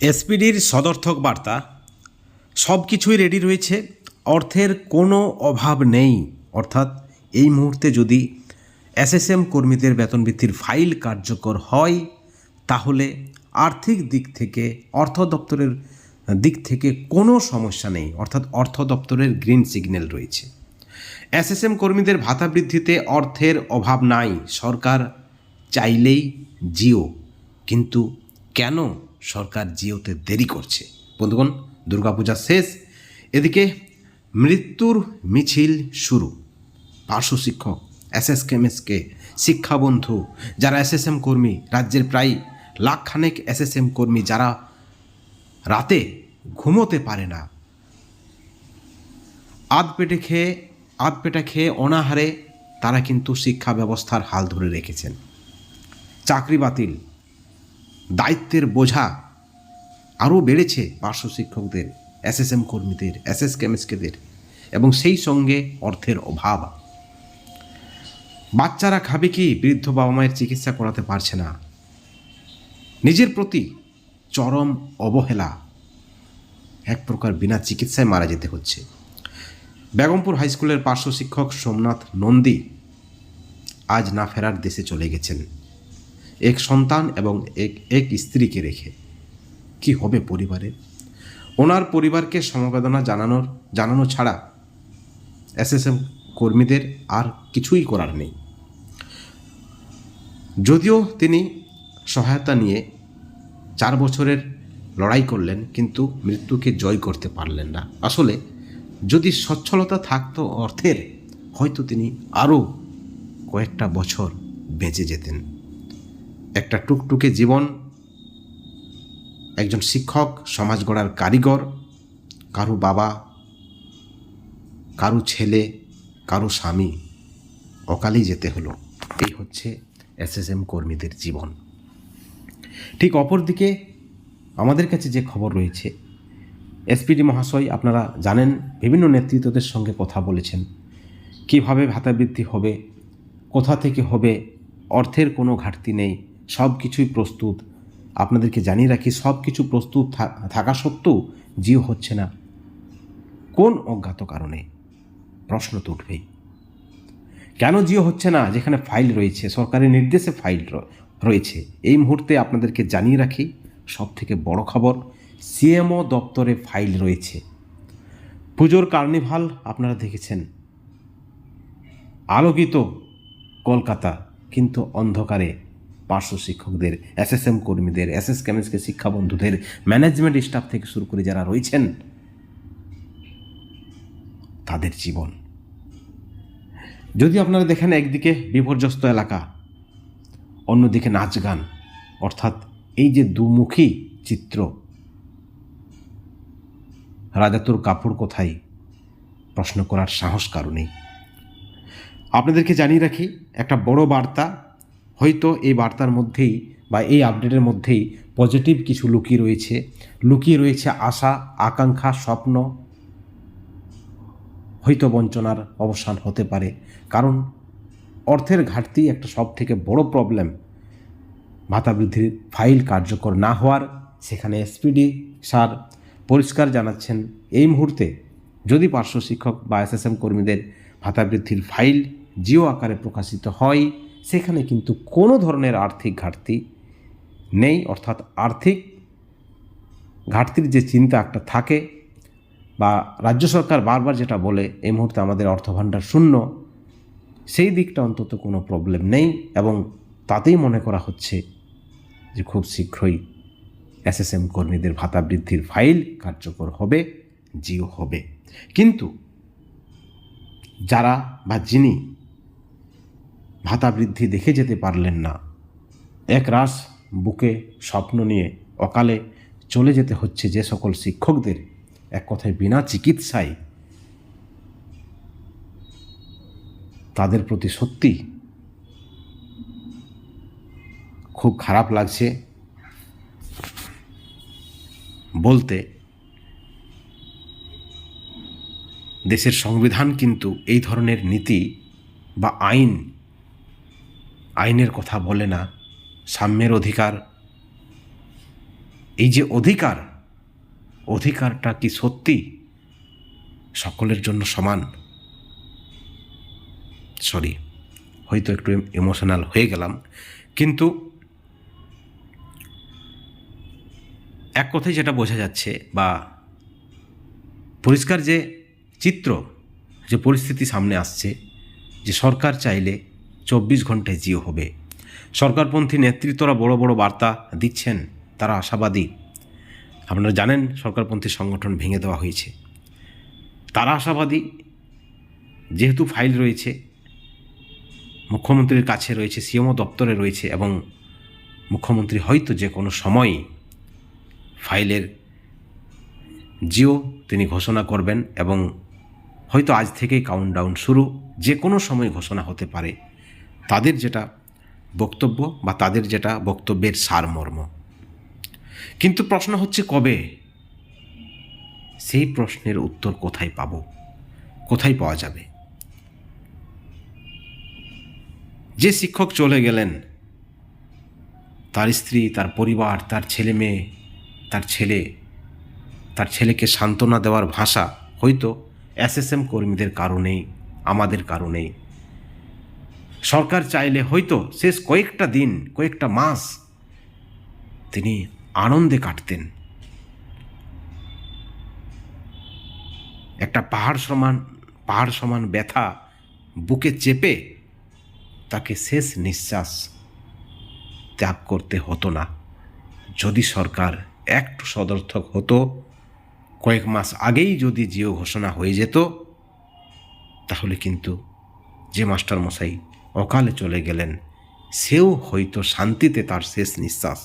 এসপিডির সদর্থক বার্তা সব কিছুই রেডি রয়েছে, অর্থের কোনো অভাব নেই। অর্থাৎ এই মুহূর্তে যদি এসএসএম কর্মীদের বেতন বৃদ্ধির ফাইল কার্যকর হয়, তাহলে আর্থিক দিক থেকে, অর্থ দপ্তরের দিক থেকে কোনো সমস্যা নেই। অর্থাৎ অর্থ দপ্তরের গ্রিন সিগন্যাল রয়েছে। এসএসএম কর্মীদের ভাতা বৃদ্ধিতে অর্থের অভাব নাই। সরকার চাইলেই জিও, কিন্তু কেন? সরকার জিওতে দেরি করছে। বন্ধুগণ, দুর্গাপূজা শেষ। এদিকে মৃত্যুর মিছিল শুরু। পার্শ্ব শিক্ষক এসএস কেমএসকে শিক্ষাবন্ধু, যারা এসএসএম কর্মী, রাজ্যের প্রায় লাখখানেক এসএসএম কর্মী যারা রাতে ঘুমোতে পারে না, আধ পেটে খেয়ে, আধ পেটা খেয়ে অনাহারে, তারা কিন্তু শিক্ষা ব্যবস্থার হাল ধরে রেখেছেন। চাকরি বাতিল দায়িত্বের বোঝা আরও বেড়েছে পার্শ্ব শিক্ষকদের এসএসএম কর্মীদের এসএস কেমিস্টদের এবং সেই সঙ্গে অর্থের অভাব। বাচ্চারা খাবে কি? বৃদ্ধ বাবা মায়ের চিকিৎসা করাতে পারছে না। নিজের প্রতি চরম অবহেলা। এক প্রকার বিনা চিকিৎসায় মারা যেতে হচ্ছে। বেগমপুর হাইস্কুলের পার্শ্ব শিক্ষক সোমনাথ নন্দী আজ না ফেরার দেশে চলে গেছেন। এক সন্তান এবং এক এক স্ত্রীকে রেখে। কি হবে পরিবারে? ওনার পরিবারকে সমবেদনা জানানোর, জানানো ছাড়া এসএসএম কর্মীদের আর কিছুই করার নেই। যদিও তিনি সহায়তা নিয়ে চার বছরের লড়াই করলেন, কিন্তু মৃত্যুকে জয় করতে পারলেন না। আসলে যদি সচ্ছলতা থাকতো অর্থের, হয়তো তিনি আরও কয়েকটা বছর বেঁচে যেতেন। একটা টুকটুকে জীবন, একজন শিক্ষক, সমাজ গড়ার কারিগর, কারও বাবা, কারও ছেলে, কারও স্বামী, অকালেই যেতে হলো। এই হচ্ছে এসএসএম কর্মীদের জীবন। ঠিক অপরদিকে আমাদের কাছে যে খবর রয়েছে, এসপিডি মহাশয়, আপনারা জানেন, বিভিন্ন নেতৃত্বদের সঙ্গে কথা বলেছেন। কীভাবে ভাতা বৃদ্ধি হবে, কোথা থেকে হবে, অর্থের কোনো ঘাটতি নেই সব কিছুই প্রস্তুত। আপনাদেরকে জানিয়ে রাখি সব কিছু প্রস্তুত থাকা সত্ত্বেও জিও হচ্ছে না। কোন অজ্ঞাত কারণে? প্রশ্ন তো উঠবেই। কেন জিও হচ্ছে না? যেখানে ফাইল রয়েছে, সরকারের নির্দেশে ফাইল রয়েছে। এই মুহূর্তে আপনাদেরকে জানিয়ে রাখি সব থেকে বড় খবর, সিএমও দপ্তরে ফাইল রয়েছে। পুজোর কার্নিভাল আপনারা দেখেছেন। আলোকিত কলকাতা, কিন্তু অন্ধকারে। পার্শ্ব শিক্ষকদের, এসএসএম কর্মীদের, এসএস কেমিস্টকে শিক্ষা বন্ধুদের, ম্যানেজমেন্ট স্টাফ থেকে শুরু করে যারা রয়েছেন, তাদের জীবন। যদি আপনারা দেখেন একদিকে বিপর্যস্ত এলাকা, অন্যদিকে নাচ গান, অর্থাৎ এই যে দুমুখী চিত্র, রাজা তোর কাপড় কোথায়? প্রশ্ন করার সাহস কারণেই আপনাদেরকে জানিয়ে রাখি, একটা বড় বার্তা হয়তো এই বার্তার মধ্যেই বা এই আপডেটের মধ্যেই পজিটিভ কিছু লুকিয়ে রয়েছে। লুকিয়ে রয়েছে আশা, আকাঙ্ক্ষা, স্বপ্ন, হয়তো বঞ্চনার অবসান হতে পারে। কারণ অর্থের ঘাটতি একটা সব থেকে বড় প্রবলেম ভাতা বৃদ্ধির ফাইল কার্যকর না হওয়ার, সেখানে এসপিডি স্যার পরিষ্কার জানাচ্ছেন, এই মুহূর্তে যদি পার্শ্ব শিক্ষক বা এসএসএম কর্মীদের ভাতা বৃদ্ধির ফাইল জিও আকারে প্রকাশিত হয় সেখানে কিন্তু কোনো ধরনের আর্থিক ঘাটতি নেই, অর্থাৎ আর্থিক ঘাটতির যে চিন্তা একটা থাকে বা রাজ্য সরকার বারবার যেটা বলে, এই মুহূর্তে আমাদের অর্থভাণ্ডার শূন্য সেই দিকটা অন্তত কোনো প্রবলেম নেই এবং তাতেই মনে করা হচ্ছে যে খুব শীঘ্রই এসএসএম কর্মীদের ভাতা বৃদ্ধির ফাইল কার্যকর হবে, জিও হবে। কিন্তু যারা বা যিনি ভাতা বৃদ্ধি দেখে যেতে পারলেন না। এক রাস বুকে স্বপ্ন নিয়ে অকালে চলে যেতে হচ্ছে যে সকল শিক্ষকদের। এক কথায় বিনা চিকিৎসায় তাদের প্রতি সত্যি খুব খারাপ লাগছে বলতে দেশের সংবিধান কিন্তু এই ধরনের নীতি বা আইন আইনের কথা বলে না, সাম্যের অধিকার। এই যে অধিকার, অধিকারটা কি সত্যি? সকলের জন্য সমান। সরি, হয়তো একটু ইমোশনাল হয়ে গেলাম, কিন্তু এক কথায় যেটা বোঝা যাচ্ছে বা পরিষ্কার যে চিত্র, যে পরিস্থিতি সামনে আসছে, যে সরকার চাইলে চব্বিশ ঘন্টায় জিও হবে। সরকারপন্থী নেতৃত্বরা বড় বড় বার্তা দিচ্ছেন, তারা আশাবাদী। আপনারা জানেন, সরকারপন্থী সংগঠন ভেঙে দেওয়া হয়েছে। তারা আশাবাদী, যেহেতু ফাইল রয়েছে, মুখ্যমন্ত্রীর কাছে রয়েছে, সিএমও দপ্তরে রয়েছে, এবং মুখ্যমন্ত্রী হয়তো যে কোনো সময় ফাইলের জিও তিনি ঘোষণা করবেন, এবং হয়তো আজ থেকেই কাউন্টডাউন শুরু, যে কোনো সময় ঘোষণা হতে পারে। তাদের যেটা বক্তব্য বা তাদের যেটা বক্তব্যের সারমর্ম। কিন্তু প্রশ্ন হচ্ছে কবে? সেই প্রশ্নের উত্তর কোথায় পাব? কোথায় পাওয়া যাবে? যে শিক্ষক চলে গেলেন, তার স্ত্রী, তার পরিবার, তার ছেলে মেয়ে, তার ছেলে, তার ছেলেকে সান্ত্বনা দেওয়ার ভাষা হয়তো এসএসএম কর্মীদের কারণেই, আমাদের কারণেই সরকার চাইলে হয়তো শেষ কয়েকটা দিন, কয়েকটা মাস তিনি আনন্দে কাটতেন। একটা পাহাড় সমান পাহাড় সমান ব্যথা বুকে চেপে তাকে শেষ নিঃশ্বাস ত্যাগ করতে হতো না। যদি সরকার একটু সদর্থক হতো, কয়েক মাস আগেই যদি জিও ঘোষণা হয়ে যেত, তাহলে কিন্তু যে মাস্টার মশাই অকালে চলে গেলেন। সেও হয়তো শান্তিতে তার শেষ নিঃশ্বাস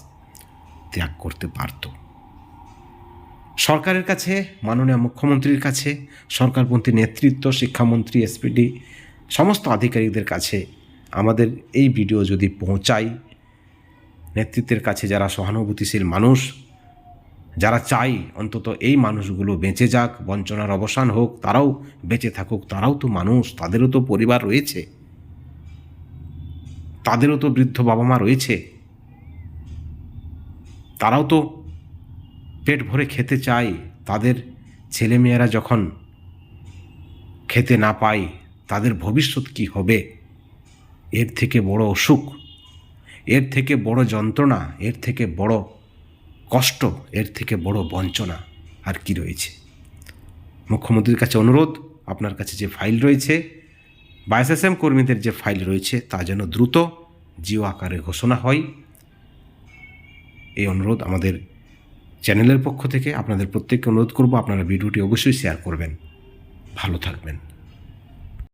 ত্যাগ করতে পারত। সরকারের কাছে, মাননীয় মুখ্যমন্ত্রীর কাছে, সরকারপন্থী নেতৃত্ব, শিক্ষামন্ত্রী, এসপিডি, সমস্ত আধিকারিকদের কাছে আমাদের এই ভিডিও যদি পৌঁছায়, নেতৃত্বের কাছে যারা সহানুভূতিশীল মানুষ, যারা চাই অন্তত এই মানুষগুলো বেঁচে যাক, বঞ্চনার অবসান হোক, তারাও বেঁচে থাকুক, তারাও তো মানুষ, তাদেরও তো পরিবার রয়েছে। তাদেরও তো বৃদ্ধ বাবা মা রয়েছে। তারাও তো পেট ভরে খেতে চায়। তাদের ছেলেমেয়েরা যখন খেতে না পায়, তাদের ভবিষ্যৎ কি হবে? এর থেকে বড় অসুখ, এর থেকে বড় যন্ত্রণা, এর থেকে বড় কষ্ট, এর থেকে বড় বঞ্চনা আর কি রয়েছে? মুখ্যমন্ত্রীর কাছে অনুরোধ, আপনার কাছে যে ফাইল রয়েছে বা এম কর্মীদের যে ফাইল রয়েছে তা যেন দ্রুত জিও আকারে ঘোষণা হয়। এই অনুরোধ আমাদের চ্যানেলের পক্ষ থেকে আপনাদের প্রত্যেককে অনুরোধ করব আপনারা ভিডিওটি অবশ্যই শেয়ার করবেন। ভালো থাকবেন।